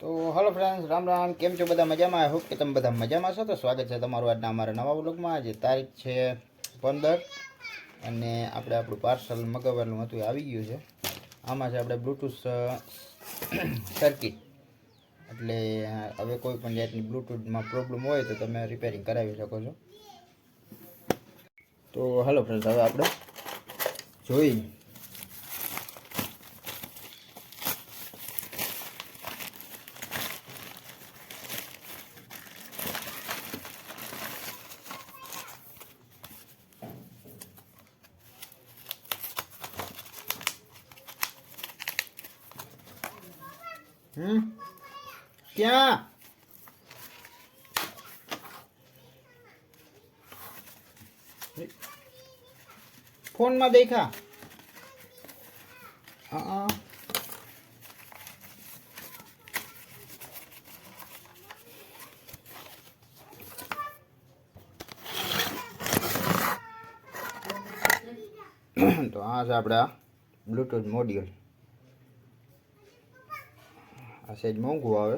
તો hello friends Ram Ram. કેમ છો બધા મજામાં? આઈ હોપ કે તમે બધા મજામાં છો. તો સ્વાગત છે તમારું આજના અમારા નવા વ્લોગમાં. આજે તારીખ છે પંદર અને આપણે આપણું પાર્સલ મગાવવાનું હતું આવી ગયું છે. આમાં છે આપણે બ્લૂટૂથ સર્કિટ એટલે હવે કોઈ પણ જાતની બ્લૂટૂથમાં પ્રોબ્લેમ હોય તો તમે રિપેરિંગ કરાવી શકો છો. તો હલો ફ્રેન્ડ્સ હવે આપણે જોઈ હમ ક્યાં ફોનમાં દેખા હા તો આ છે આપણા બ્લૂટૂથ મોડ્યુલ આ સહેજ મોંઘું આવે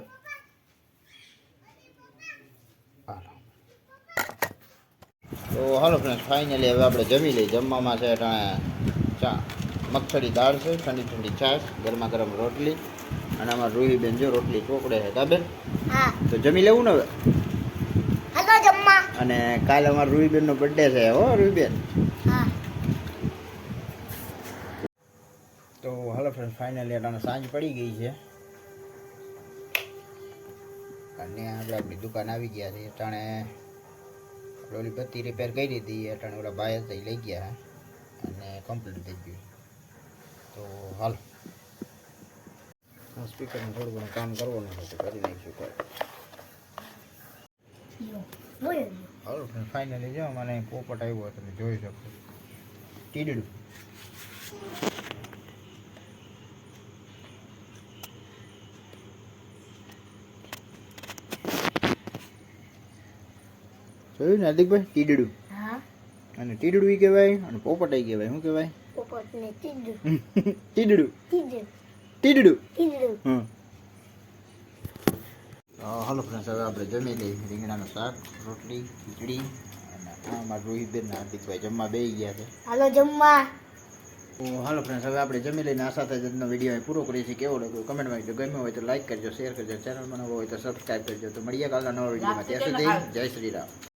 હાલો તો હાલો ફ્રેન્ડ ફાઇનલી હવે આપણે જમી લઈએ જમવામાં છે અટાણે ચા મગફળી દાળ છે ઠંડી ઠંડી છાશ ગરમા ગરમ રોટલી અને અમારા રૂહીબેન જો રોટલી ચોકડે છે કાબેન તો જમી લેવું ને હવે અને કાલે અમારા રૂહીબેનનો બર્થડે છે હો રૂહીબેન હા તો હાલો ફ્રેન્ડ ફાઇનલી અટાણે સાંજ પડી ગઈ છે અને આપણે આપણી દુકાન આવી ગયા છે. અટાણે આપણે ઓલી બત્તી રિપેર કરી હતી અટાણે ઓલા ભાઈ હતા લઈ ગયા અને કમ્પ્લીટ થઈ ગયું. તો હાલ. સ્પીકરનું થોડું ઘણું કામ કરવાનું તો કરી નાખીશું કોઈ. હાલો ફાઇનલી જો મને પોપટ આવ્યો તમે જોઈ શકો. ટીડડું. જોયું ને હાર્દિકભાઈ? ટીડડું. હા. અને ટીડડું કહેવાય? અને પોપટ ઈ કહેવાય. શું કહેવાય? પોપટ ને ટીડડું. ટીડડું. ટીડડું. ટીડડું. હમ. હલો ફ્રેન્ડ્સ હવે આપણે જમી લઈએ. રીંગણાનું શાક રોટલી ખીચડી. અને આ મારા રોહિતબેન હાર્દિકભાઈ જમવા બેસી ગયા છે. હાલો જમવા. હાલો ફ્રેન્ડ્સ હવે આપણે જમી લઈને આ સાથે આજનો વીડિયો પૂરો કરીએ છીએ. કેવો લાગ્યો? કમેન્ટમાં જો ગમ્યો હોય તો લાઈક કરજો શેર કરજો. ચેનલમાં નવો હોય તો સબસ્ક્રાઈબ કરજો. તો મળીએ કાલના નવા વિડીયોમાં ત્યાં સુધી જય શ્રી રામ.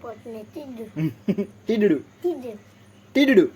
પોપટ ને તીડું